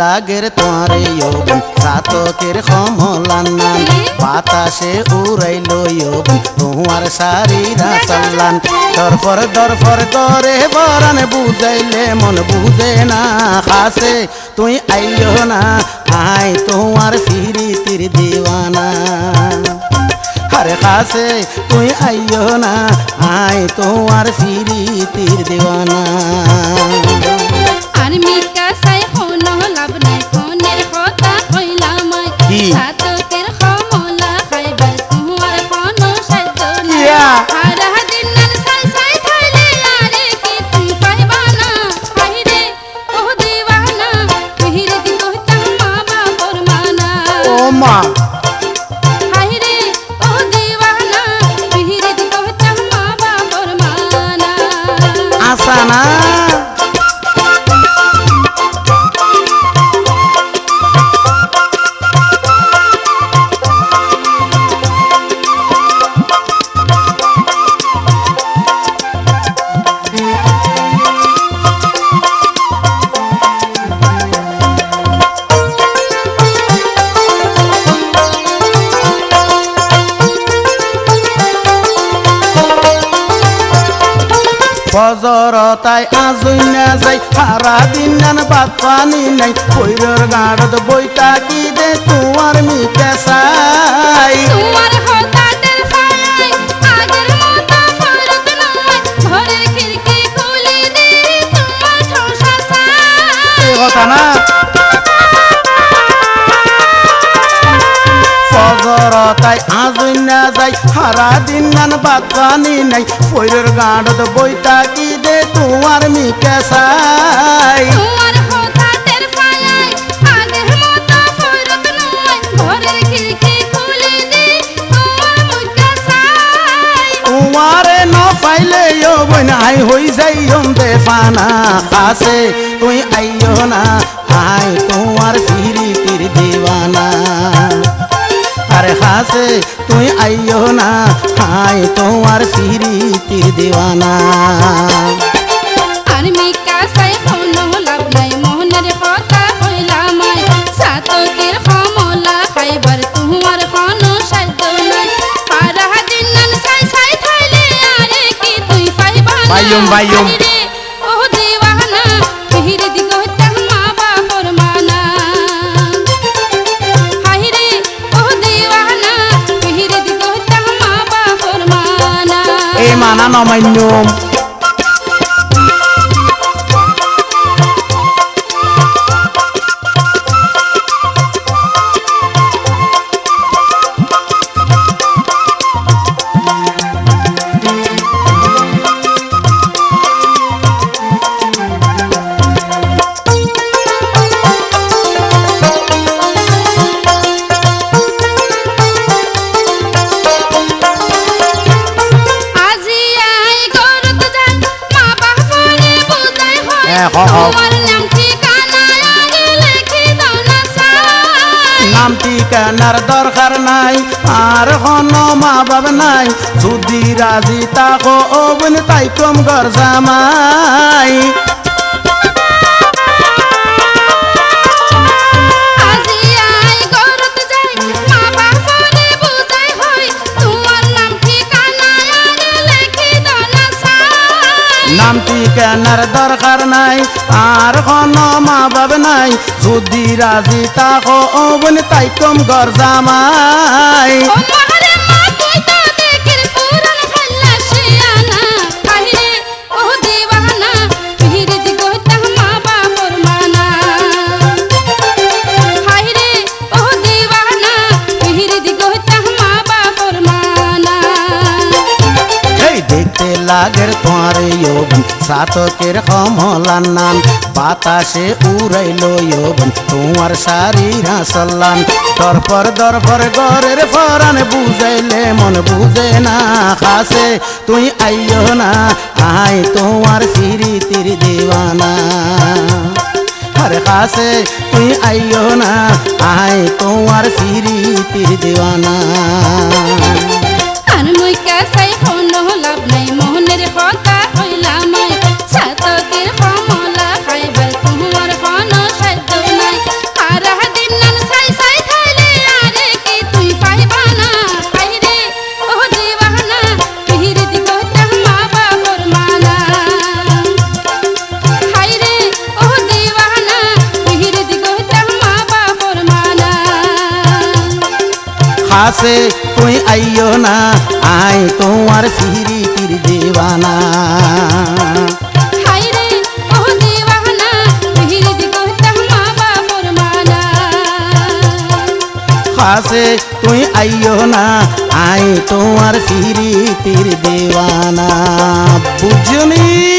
লাগের তোয়ারে যৌবন সাতকের কমলার নাম বাতাসে উড়াইল যৌবন তোমার শারীরা সাল্লান দরফর দরফর করে বরান বুঝাইলে মন বুঝে না খাসে তুই আইও না আই তোমার ফিরিতির দিওয়ানা। আরে খাসে তুই আইও না আই তোমার ফিরিতির দিওয়ানা। আর মিকা ও মা হাইরে ও দিওয়ানা ফিরে দি কইতা মা বাপর মানা আসা না তাই আজই না যাই সারা দিন নান ভাত পানি নাই। কইরর গাড়ত বইতা কি দে তোমার মিতে চাই? তোমার হঠাতের ফায়াই আগের মতো ফরক নয়। ঘরের খিড়কি খুলে দে তোমার ঠোসা এ কথা না। সারা দিন নান ভাত পানি নাই। বৈরর গাড়ত বইতা কি দে তোমার মিকে সাই তোমারে ন পাইলে ও বইন আই হই যাই দে ফানা কাছে তুই আইও না আই তোমার ফিরি আইও হায় তোমার ফিরি তীর দিওয়ানা আর মিকা on my noom. নাম ঠিকানার দরকার নাই আর হন মা বাব নাই। যদি রাজি তাকো অবন তাই কম ঘর জামাই। ঠিকানার দরকার নাই আর কোন মা বাব নাই। যদি রাজি তাকো অবন তাই কম ঘর জামাই। দেখতে লাগের তোমার যৌবন সাতকের কমলার নাম বাতাসে উড়াইল যৌবন তোমার শারীরা সল্লান দরপর দরপর গরের ফরান বুঝাইলে মন বুঝে না খাসে। তুই আইও না আই তোমার ফিরি তীর দিওয়ানা। আরে কাছে তুই আইও না আই তোমার ফিরি তীর দিওয়ানা। কাছাই কোনো লাভ নাই মোহনের কথা খাসে তুই আইও না আই তোমার সিরিতির দেওয়ানা। খাসে তুই আইও না আই তোমার সিরিতির দেওয়ানা। বুঝনি